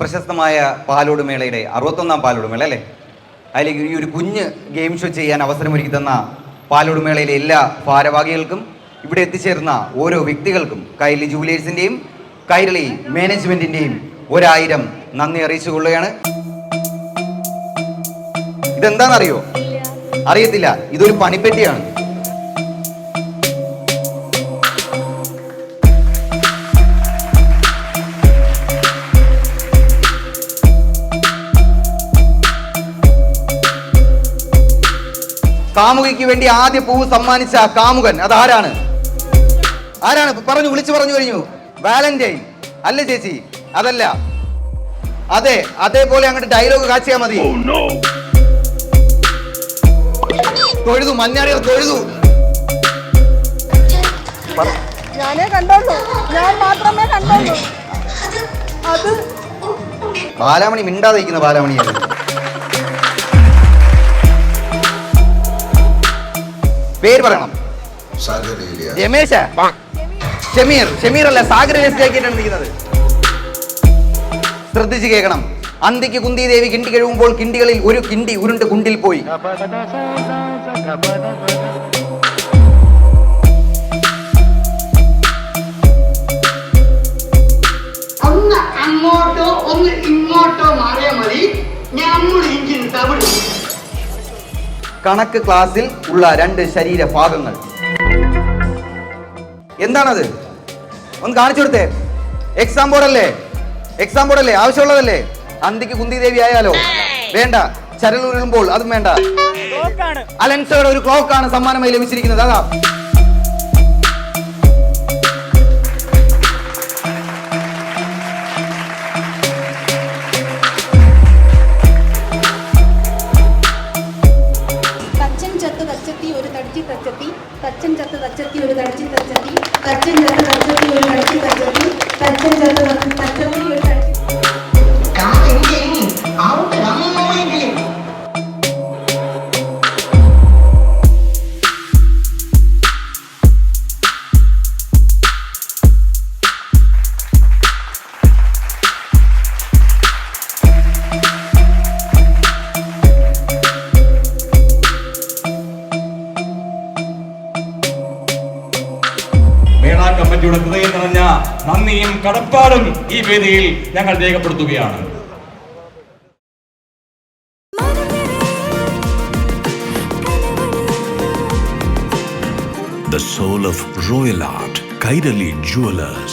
പ്രശസ്തമായ പാലോട് മേളയുടെ അറുപത്തൊന്നാം പാലോട് മേള അല്ലേ? അതിലേക്ക് ഈ ഒരു കുഞ്ഞ് ഗെയിം ഷോ ചെയ്യാൻ അവസരമൊരുക്കി തന്ന പാലോട് മേളയിലെ എല്ലാ ഭാരവാഹികൾക്കും ഇവിടെ എത്തിച്ചേർന്ന ഓരോ വ്യക്തികൾക്കും കൈരളി ജൂബിലേഴ്സിന്റെയും കൈരളി മാനേജ്മെന്റിന്റെയും ഒരായിരം നന്ദി അറിയിച്ചു കൊള്ളുകയാണ്. ഇതെന്താണെന്നറിയോ? അറിയത്തില്ല. ഇതൊരു പണിപ്പെട്ടിയാണ്. കാമുകിക്ക് വേണ്ടി ആദ്യ പൂവ് സമ്മാനിച്ച കാമുകൻ അതാരാണ്? ആരാണ്? പറഞ്ഞു വിളിച്ചു പറഞ്ഞു കഴിഞ്ഞു. വാലന്റൈൻ. അല്ല ചേച്ചി അതല്ല. അതെ അതേപോലെ അങ്ങോട്ട് ഡയലോഗ് കാച്ചിയാ മതി. തൊഴുതു മഞ്ഞാടികൾ തൊഴുതു. പറ- ഞാനേ കണ്ടോളൂ ഞാൻ മാത്രമേ കണ്ടോളൂ അത് ബാലാമണി മിണ്ടാതെ ഇരിക്കുന്ന ബാലാമണിയാണ്. പേര് പറയണം. രമേശ. ഷമീർ ഷമീർ. അല്ല സാഗർ ലിസ്റ്റാക്കിയിട്ടാണ് നിൽക്കുന്നത് ശ്രദ്ധിച്ചു കേൾക്കണം. അന്തിക്ക് കുന്തി ദേവി കിണ്ടി കഴിവുമ്പോൾ കിണ്ടികളിൽ ഒരു കിണ്ടി ഉരുണ്ട് കുണ്ടിൽ പോയി. ഒന്ന് അങ്ങോട്ടോ ഒന്ന് ഇങ്ങോട്ടോ മാറിയാൽ മതി. ഞാൻ ഇഞ്ചിന് തവിടും. കണക്ക് ക്ലാസ്സിൽ ഉള്ള രണ്ട് ശരീരഭാഗങ്ങൾ എന്താണത്? ഒന്ന് കാണിച്ചു കൊടുത്തേ. എക്സാം ബോർഡ് അല്ലേ? എക്സാം ബോർഡ് അല്ലേ? ആവശ്യമുള്ളതല്ലേ? അന്തിക്ക് കുന്തി ദേവി ആയാലോ? വേണ്ട. ചരലുരുളുമ്പോൾ അതും വേണ്ട. അലൻസോയുടെ ഒരു ക്ലോക്കാണ് സമ്മാനമായി ലഭിച്ചിരിക്കുന്നത്. അതാ. ചത്ത് തച്ചത്തി ഒരു കടിച്ചു തച്ചത്തി തച്ചൻ ചത്ത് തച്ചത്തി ഒരു കടിച്ചു തച്ചത്തി തച്ചൻ ചത്ത് കമ്മിറ്റിയുടെ ഹൃദയം നിറഞ്ഞ നന്ദിയും കടപ്പാടും ഈ വേദിയിൽ ഞങ്ങൾ രേഖപ്പെടുത്തുകയാണ് The soul of royal art, Kairali Jewelers.